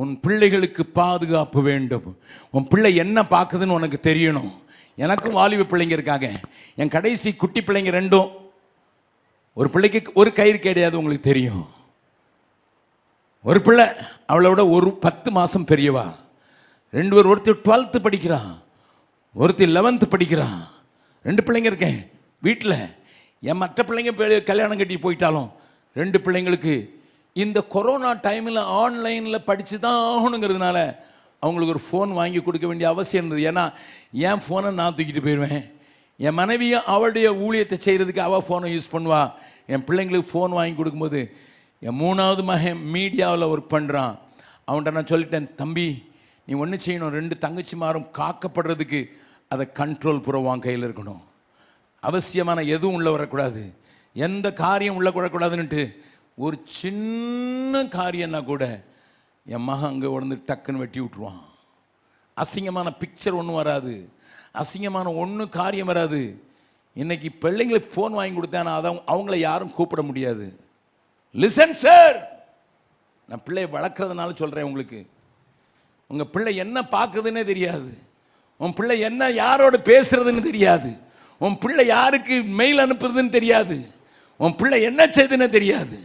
உன் பிள்ளைகளுக்கு பாதுகாப்பு வேண்டும். உன் பிள்ளை என்ன பார்க்குதுன்னு உனக்கு தெரியணும். எனக்கும் வாலிப பிள்ளைங்க இருக்காங்க. என் கடைசி குட்டி பிள்ளைங்க ரெண்டும். ஒரு பிள்ளைக்கு ஒரு கயிறு கிடையாது உங்களுக்கு தெரியும். ஒரு பிள்ளை அவளை விட ஒரு பத்து மாதம் பெரியவா. ரெண்டு பேர் ஒருத்தர் டுவெல்த்து படிக்கிறான். ஒருத்தர் லெவன்த்து படிக்கிறான். ரெண்டு பிள்ளைங்க இருக்கேன். வீட்டில் என் மற்ற பிள்ளைங்க கல்யாணம் கட்டி போயிட்டாலும் ரெண்டு பிள்ளைங்களுக்கு இந்த கொரோனா டைமில் ஆன்லைனில் படித்து தான் ஆகணுங்கிறதுனால அவங்களுக்கு ஒரு ஃபோன் வாங்கி கொடுக்க வேண்டிய அவசியம் இருந்தது. ஏன்னா என் ஃபோனை நான் தூக்கிட்டு போயிடுவேன். என் மனைவியும் அவளுடைய ஊழியத்தை செய்கிறதுக்கு அவள் ஃபோனை யூஸ் பண்ணுவாள் என் பிள்ளைங்களுக்கு ஃபோன் வாங்கி கொடுக்கும்போது என் மூணாவது மகன் மீடியாவில் ஒர்க் பண்ணுறான் அவன்கிட்ட நான் சொல்லிட்டேன் தம்பி நீ ஒன்று செய்யணும். ரெண்டு தங்கச்சி மாறும் காக்கப்படுறதுக்கு அதை கண்ட்ரோல் புறவான் கையில் இருக்கணும். அவசியமான எதுவும் உள்ளே வரக்கூடாது. எந்த காரியம் உள்ளே கூடக்கூடாதுன்னுட்டு ஒரு சின்ன காரியம்னா கூட என் மகன் அங்கே உடந்து டக்குன்னு வெட்டி விட்ருவான் அசிங்கமான பிக்சர் ஒன்றும் வராது. அசிங்கமான ஒன்றும் காரியம் வராது. இன்னைக்கு பிள்ளைங்களுக்கு ஃபோன் வாங்கி கொடுத்தேன் அதை அவங்கள யாரும் கூப்பிட முடியாது. லிசன் சார் நான் பிள்ளையை வளர்க்குறதுனால சொல்கிறேன் உங்களுக்கு. உங்கள் பிள்ளை என்ன பார்க்குதுன்னே தெரியாது. உன் பிள்ளை என்ன யாரோட பேசுறதுன்னு தெரியாது. உன் பிள்ளை யாருக்கு மெயில் அனுப்புறதுன்னு தெரியாது. உன் பிள்ளை என்ன செய்யுதுன்னு தெரியாது.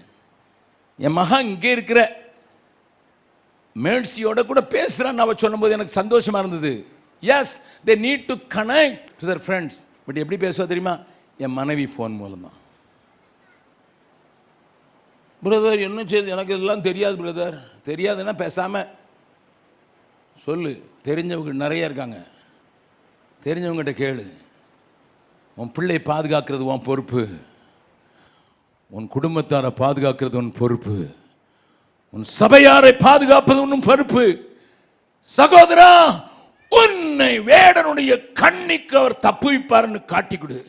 என் மகன் இங்கே இருக்கிற. மேட்சியோட கூட பேசுகிறான்னு அவள் சொல்லும்போது எனக்கு சந்தோஷமாக இருந்தது. Yes they need to connect to their friends but எப்படி பேசுவா தெரியுமா? என் மனைவி ஃபோன் மூலமாக பிரதர் என்ன செய்யுது எனக்கு இதெல்லாம் தெரியாது பிரதர் தெரியாதுன்னா பேசாமல் சொல்லு. தெரிஞ்சவங்க நிறைய இருக்காங்க. தெரிஞ்சவங்ககிட்ட கேளு. உன் பிள்ளையை பாதுகாக்கிறது உன் பொறுப்பு. உன் குடும்பத்தாரை பாதுகாக்கிறது உன் பொறுப்பு. உன் சபையாரை பாதுகாப்பது உன் பொறுப்பு. சகோதரா உன்னை வேடனுடைய கண்ணிக்கு அவர் தப்புவிப்பார்னு காட்டி கொடு.